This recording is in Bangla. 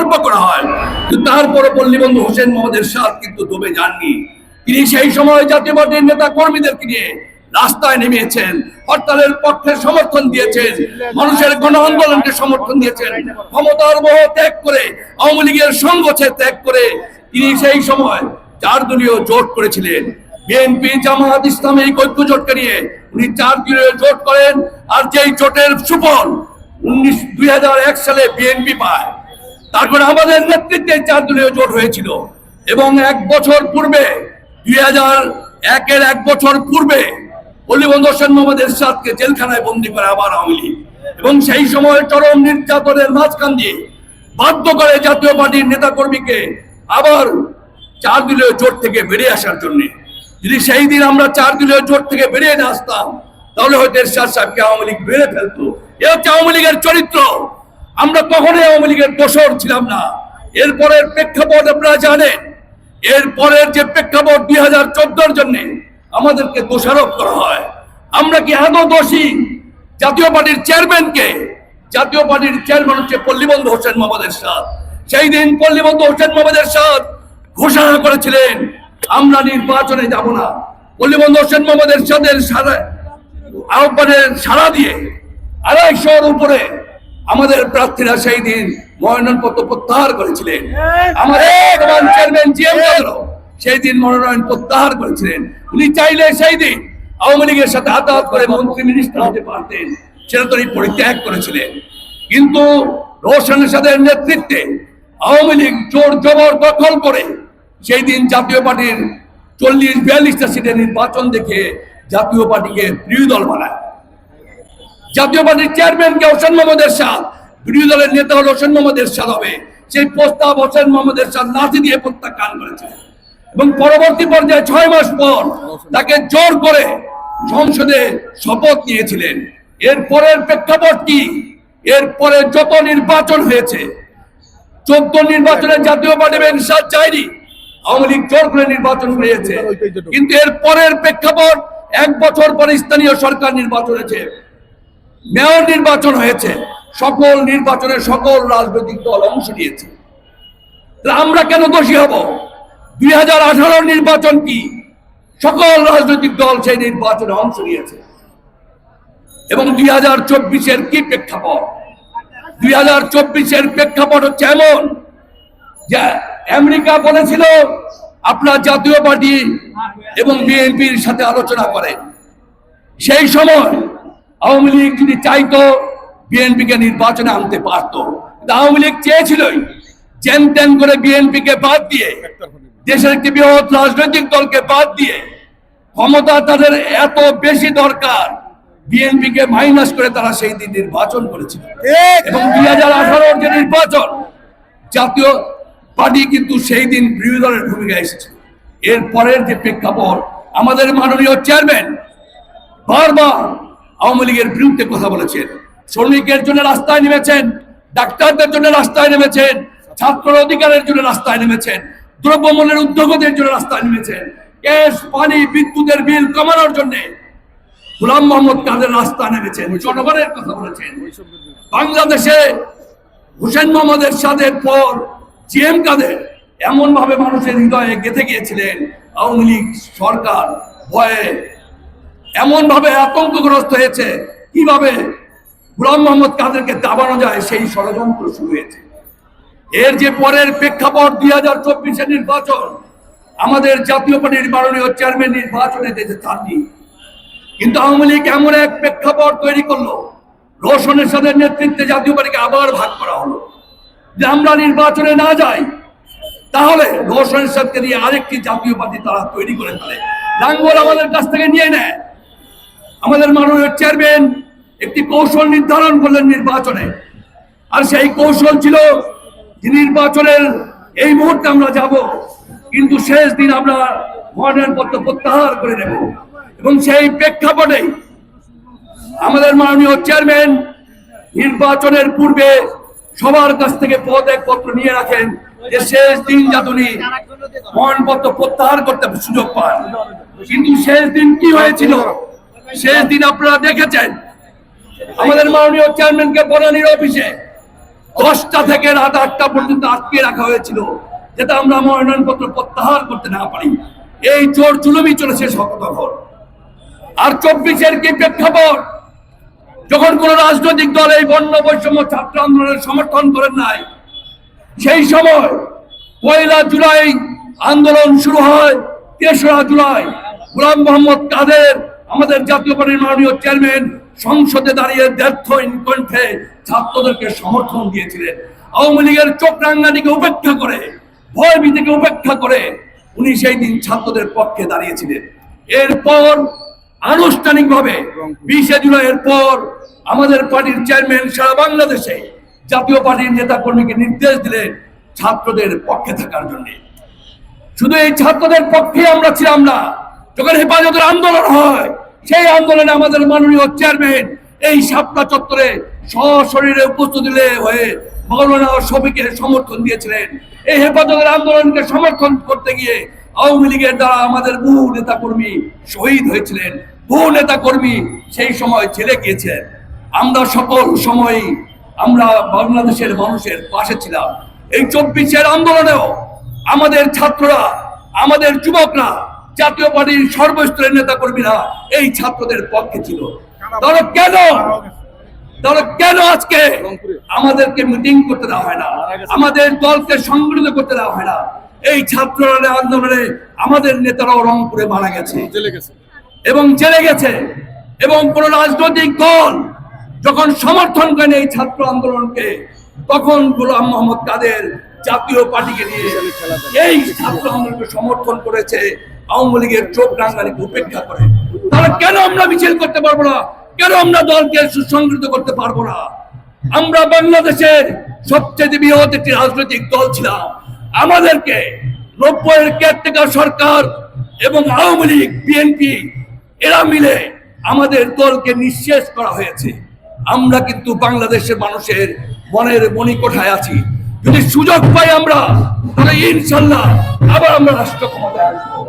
প্রকল্প করা হয়। তারপরে পল্লীবন্ধু হোসেন মোহাম্মদ এরশাদ কিন্তু দমে যাননি। তিনি সেই সময় জাতীয় পার্টির নেতা কর্মীদেরকে নিয়ে রাস্তায় নেমেছেন, হরতালের পক্ষে সমর্থন দিয়েছেন, মানুষের গণ আন্দোলনকে সমর্থন দিয়েছেন, ক্ষমতার মোহ ত্যাগ করে, আওয়ামী লীগের সংগঠে ত্যাগ করে তিনি সেই সময় চার দলীয় জোট করেছিলেন। বিএনপি জামাত ইসলামী এই ঐক্য জোটকে নিয়ে উনি চার দলীয় জোট করেন, আর যেই জোটের সুফল উনিশ দুই সালে বিএনপি পায়। তারপরে আমাদের নেতৃত্বে চার দলীয় জোট হয়েছিল। এবং এক বছর পূর্বে দুই হাজার একের এক বছর পূর্বে অলিবন্ধ হোসেন মোহাম্মদ এরশাদকে জেলখানায় বন্দি করে আবার আওয়ামী লীগ। এবং সেই সময় চরম নির্যাতনের মাঝখান দিয়ে বাধ্য করে জাতীয় পার্টির নেতা কর্মীকে আবার চার দলীয় জোট থেকে বেরিয়ে আসার জন্য। যদি সেই দিন আমরা চার দলীয় জোট থেকে বেরিয়ে না আসতাম, তাহলে হয়তো এরশাদ সাহেবকে আওয়ামী লীগ বেড়ে ফেলতো। এ হচ্ছে আওয়ামী লীগের চরিত্র। আমরা কখনোই আওয়ামী লীগের দোষর ছিলাম না। এরপরের প্রেক্ষাপট আপনারা জানেন, এরপরের যে প্রেক্ষাপট দুই হাজার চোদ্দোর জন্য আমাদেরকে দোষারোপ করা হয়। আমরা কি এত দোষী? জাতীয় পার্টির চেয়ারম্যানকে। জাতীয় পার্টির চেয়ারম্যান হচ্ছে পল্লীবন্ধু হোসেন মোহাম্মদের এরশাদ। সেই দিন পল্লীবন্ধু হোসেন মোহাম্মদের এরশাদ ঘোষণা করেছিলেন, আমরা নির্বাচনে যাব না। পল্লীবন্ধু হোসেন মোহাম্মদের এরশাদের সারা আহ্বানের সাড়া দিয়ে আড়াইশোর উপরে আমাদের প্রার্থীরা সেই দিন মনোনয়নপত্র প্রত্যাহার করেছিলেন। আমাদের বর্তমান চেয়ারম্যান জি সেই দিন মনোনয়ন প্রত্যাহার করেছিলেন। উনি চাইলে সেই দিন আওয়ামী লীগের সাথে হাতাহাত করে মন্ত্রী মিনিস্টার হতে পারতেন। সেটা তিনি পরিত্যাগ করেছিলেন। কিন্তু রোশন সাদের নেতৃত্বে আওয়ামী লীগ জোর জবর দখল করে সেই দিন জাতীয় পার্টির চল্লিশ বিয়াল্লিশটা সিটের নির্বাচন দেখে জাতীয় পার্টিকে প্রিয় দল বানায়। জাতীয় পার্টির চেয়ারম্যানকে হোসেন মোহাম্মদ এরশাদ। বিরোধী দলের নেতা হল হোসেন মোহাম্মদ এরশাদ হবে। সেই প্রস্তাব হোসেন মোহাম্মদ এরশাদ লাঠি দিয়ে প্রত্যাখ্যান করেছে এবং পরবর্তী পর্যায়ে ছয় মাস পর তাকে জোর করে সংসদে শপথ নিয়েছিলেন। এর পরের প্রেক্ষাপট কি? এরপরে যত নির্বাচন হয়েছে, চোদ্দ নির্বাচনে জাতীয় পার্টি এরশাদ চাইনি আওয়ামী লীগ জোর করে নির্বাচন হয়েছে। কিন্তু এর পরের প্রেক্ষাপট এক বছর পরে স্থানীয় সরকার নির্বাচন হয়েছে। মেয়র নির্বাচন হয়েছে। সকল নির্বাচনে সকল রাজনৈতিক দল অংশ নিয়েছে। আমরা কেন দোষী হব? দুই হাজার আঠারো নির্বাচন কি? সকল রাজনৈতিক দল সেই নির্বাচনে অংশ নিয়েছে। এবং দুই হাজার চব্বিশের কি প্রেক্ষাপট? দুই হাজার চব্বিশের প্রেক্ষাপট হচ্ছে এমন যে আমেরিকা বলেছিল, আপনার জাতীয় পার্টি এবং বিএনপির সাথে আলোচনা করেন। সেই সময় আওয়ামী লীগ যদি চাইতো বিএনপিকে নির্বাচনে আনতে পারত। আওয়ামী লীগ চেয়েছিলই চেন তেন করে বিএনপিকে বাদ দিয়ে দেশের একটি বৃহৎ রাজনৈতিক দলকে বাদ দিয়ে ক্ষমতা তাদের এত বেশি দরকার বিএনপিকে মাইনাস করে তারা সেই দিন নির্বাচন করেছিল। এবং দুই হাজার আঠারোর যে নির্বাচন জাতীয় পার্টি কিন্তু সেই দিন বিরোধী দলের ভূমিকা এসেছিল। এর পরের যে প্রেক্ষাপট আমাদের মাননীয় চেয়ারম্যান বারবার আওয়ামী লীগের বিরুদ্ধে কথা বলেছেন। শ্রমিকের জন্য রাস্তায় নেমেছেন, ডাক্তারদের জন্য রাস্তায় নেমেছেন ছাত্র অধিকারের জন্য রাস্তায় নেমেছেন, দ্রব্যমূল্যের উদ্যোগদের জন্য রাস্তায় নেমেছেন। গ্যাস, পানি, বিদ্যুতের বিল কমানোর জন্য গোলাম মোহাম্মদ কাদের রাস্তা নেমেছেন, জনগণের কথা বলেছেন। বাংলাদেশে হুসেন মোহাম্মদের সাথে পর জিএম কাদের এমন ভাবে মানুষের হৃদয়ে গেঁথে গিয়েছিলেন, আওয়ামী লীগ সরকার ভয়ে এমন ভাবে আতঙ্কগ্রস্ত হয়েছে, কীভাবে গুলাম মোহাম্মদ কাদেরকে দাবানো যায়, সেই ষড়যন্ত্র শুরু হয়েছে। এর যে পরের প্রেক্ষাপট দুই হাজার চব্বিশের নির্বাচন, আমাদের জাতীয় পার্টির মাননীয় চেয়ারম্যান নির্বাচনে যেতে চাননি। কিন্তু আওয়ামী লীগ এমন এক প্রেক্ষাপট তৈরি করল রোশনের সাথে নেতৃত্বে জাতীয় পার্টিকে আবার ভাগ করা হলো। যে আমরা নির্বাচনে না যাই, তাহলে রোশনের সাথে নিয়ে আরেকটি জাতীয় পার্টি তারা তৈরি করে ফেলে। লাঙ্গল আমাদের কাছ থেকে নিয়ে নেয়। আমাদের মাননীয় চেয়ারম্যান একটি কৌশল নির্ধারণ করলেন নির্বাচনে। আর সেই কৌশল ছিল যে নির্বাচনের এই মুহূর্তে আমরা যাব, কিন্তু শেষ দিন আমরা মনোনয়নপত্র প্রত্যাহার করে নেব। এবং সেই প্রেক্ষাপটে আমাদের মাননীয় চেয়ারম্যান নির্বাচনের পূর্বে সবার কাছ থেকে পদ পদত্যাগপত্র নিয়ে রাখেন যে শেষ দিন যাতে উনি মনোনয়নপত্র প্রত্যাহার করতে সুযোগ পান। কিন্তু শেষ দিন কি হয়েছিল? শেষ দিন আপনারা দেখেছেন, আমাদের মাননীয় চেয়ারম্যানকে বনানীর অফিসে দশটা থেকে রাত আটটা পর্যন্ত আটকে রাখা হয়েছিল যেটা আমরা মনোনয়নপত্র প্রত্যাহার করতে না পারি। এই চোর চুলমি চলেছে শতঘর আর চব্বিশের কি প্রেক্ষাপট? যখন কোন রাজনৈতিক দল এই বন্য বৈষম্য ছাত্র আন্দোলনের সমর্থন করেন নাই, সেই সময় পয়লা জুলাই আন্দোলন শুরু হয়, তেসরা জুলাই গোলাম মোহাম্মদ কাদের আমাদের জাতীয় পার্টির মাননীয় চেয়ারম্যান সংসদে দাঁড়িয়ে দ্ব্যর্থহীন কণ্ঠে ছাত্রদেরকে সমর্থন দিয়েছিলেন। আওয়ামী লীগের চোখ রাঙ্গানিকে উপেক্ষা করে, ভয় ভীতিকে উপেক্ষা করে উনি সেই দিন ছাত্রদের পক্ষে দাঁড়িয়েছিলেন। এরপর আনুষ্ঠানিকভাবে বিশে জুলাইয়ের পর আমাদের পার্টির চেয়ারম্যান সারা বাংলাদেশে জাতীয় পার্টির নেতা কর্মীকে নির্দেশ দিলেন ছাত্রদের পক্ষে থাকার জন্য। শুধু এই ছাত্রদের পক্ষে আমরা ছিলাম না, যখন হেফাজতের আন্দোলন হয় সেই আন্দোলনে আমাদের মাননীয় চেয়ারম্যান এই সাপটা চত্বরে সশরীরে উপস্থিত হয়ে মৌলানা শফিকে সমর্থন দিয়েছিলেন। এই হেফাজতের আন্দোলনকে সমর্থন করতে গিয়ে আওয়ামী লীগের দ্বারা আমাদের বহু নেতা কর্মী শহীদ হয়েছিলেন। বহু নেতা কর্মী সেই সময় ছেড়ে গিয়েছেন আমরা সকল সময়ই আমরা বাংলাদেশের মানুষের পাশে ছিলাম। এই চব্বিশের আন্দোলনেও আমাদের ছাত্ররা, আমাদের যুবকরা জাতীয় পার্টির সর্বস্তরের নেতা কর্মীরা এই ছাত্রদের পক্ষে ছিল। তাহলে কেন? তাহলে কেন আজকে আমাদেরকে মিটিং করতে দেওয়া হয় না? আমাদের দলকে সংগঠিত করতে দেওয়া হয় না? এই ছাত্ররা আন্দোলনে আমাদের নেতারাও রংপুরে মারা গেছে। এবং জেলে গেছে। এবং কোন রাজনৈতিক দল যখন সমর্থন করেন এই ছাত্র আন্দোলনকে তখন গোলাম মোহাম্মদ কাদের জাতীয় পার্টিকে নিয়ে এই ছাত্র আন্দোলনকে সমর্থন করেছে আওয়ামী লীগের চোখ রাঙ্গানিকে উপেক্ষা করে। তাহলে কেন আমরা মিছিল করতে পারব না? কেন আমরা দলকে সুসংগঠিত করতে পারব না? আমরা বাংলাদেশের সবচেয়ে বৃহৎ একটি রাজনৈতিক দল ছিলাম। আমাদেরকে নব্বইয়ের কেয়ারটেকার সরকার এবং আওয়ামী লীগ, বিএনপি, এরা মিলে আমাদের দলকে নিঃশেষ করা হয়েছে। আমরা কিন্তু বাংলাদেশের মানুষের মনের মণিকোঠায় আছি। যদি সুযোগ পাই আমরা, তাহলে ইনশাল্লাহ আবার আমরা রাষ্ট্র ক্ষমতায় আসব।